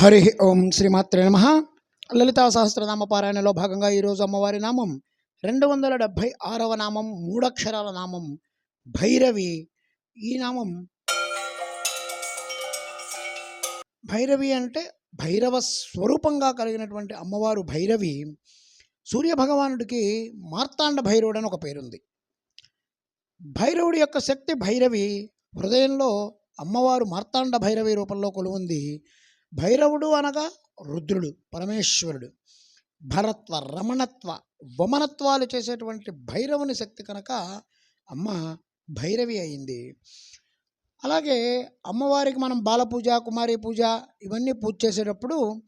హరి ఓం శ్రీమాత్రే నమ. లలితా సహస్రనామ పారాయణలో భాగంగా ఈరోజు అమ్మవారి నామం రెండు వందల డెబ్భై ఆరవ నామం మూడక్షరాల నామం భైరవి. ఈ నామం భైరవి అంటే భైరవ స్వరూపంగా కలిగినటువంటి అమ్మవారు భైరవి. సూర్య భగవానుడికి మార్తాండ భైరవుడు అని ఒక పేరుంది. భైరవుడి యొక్క శక్తి భైరవి. హృదయంలో అమ్మవారు మార్తాండ భైరవి రూపంలో కొలువుంది. భైరవుడు అనగా రుద్రుడు పరమేశ్వరుడు. భరత్వ రమణత్వ వమనత్వాలు చేసేటువంటి భైరవుని శక్తి కనుక అమ్మ భైరవి అయింది. అలాగే అమ్మవారికి మనం బాలపూజ కుమారి పూజ ఇవన్నీ పూజ చేసేటప్పుడు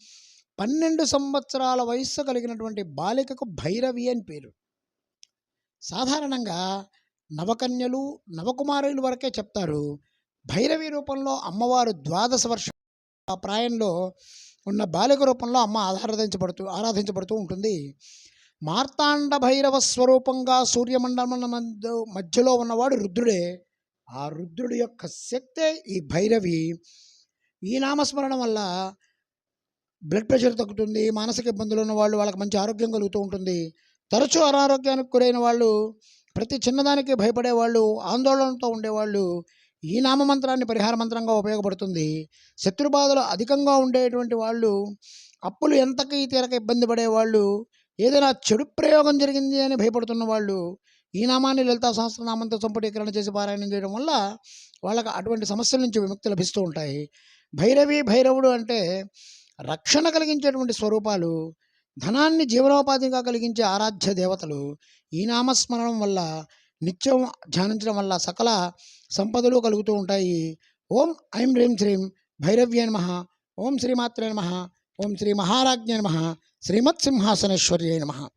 పన్నెండు సంవత్సరాల వయస్సు కలిగినటువంటి బాలికకు భైరవి అని పేరు. సాధారణంగా నవకన్యలు నవకుమారుల వరకే చెప్తారు. భైరవి రూపంలో అమ్మవారు ద్వాదశ వర్షం ఆ ప్రాయంలో ఉన్న బాలిక రూపంలో అమ్మ ఆరాధించబడుతూ ఆరాధించబడుతూ ఉంటుంది. మార్తాండ భైరవ స్వరూపంగా సూర్యమండలం మధ్యలో ఉన్నవాడు రుద్రుడే. ఆ రుద్రుడి యొక్క శక్తే ఈ భైరవి. ఈ నామస్మరణ వల్ల బ్లడ్ ప్రెషర్ తగ్గుతుంది మానసిక ఇబ్బందులు ఉన్న వాళ్ళు వాళ్ళకి మంచి ఆరోగ్యం కలుగుతూ ఉంటుంది. తరచూ అనారోగ్యానికి గురైన వాళ్ళు ప్రతి చిన్నదానికి భయపడే వాళ్ళు ఆందోళనతో ఉండేవాళ్ళు ఈ నామమంత్రాన్ని పరిహార మంత్రంగా ఉపయోగపడుతుంది. శత్రుబాధలు అధికంగా ఉండేటువంటి వాళ్ళు అప్పులు ఎంతకి తీరక ఇబ్బంది పడేవాళ్ళు ఏదైనా చెడు ప్రయోగం జరిగింది అని భయపడుతున్న వాళ్ళు ఈ నామాన్ని లలితా సహస్రనామంతో సంపుటీకరణ చేసి పారాయణం చేయడం వల్ల వాళ్ళకి అటువంటి సమస్యల నుంచి విముక్తి లభిస్తూ ఉంటాయి. భైరవి భైరవుడు అంటే రక్షణ కలిగించేటువంటి స్వరూపాలు ధనాన్ని జీవనోపాధిగా కలిగించే ఆరాధ్య దేవతలు. ఈ నామస్మరణం వల్ల నిత్యం ధ్యానించడం వల్ల సకల సంపదలు కలుగుతూ ఉంటాయి. ఓం ఐం హ్రీం శ్రీం భైరవ్య నమ. ఓం శ్రీమాత్రే నమ. ఓం శ్రీ మహారాజ్ఞ నమ. శ్రీమత్ సింహాసనేశ్వర్యే నమ.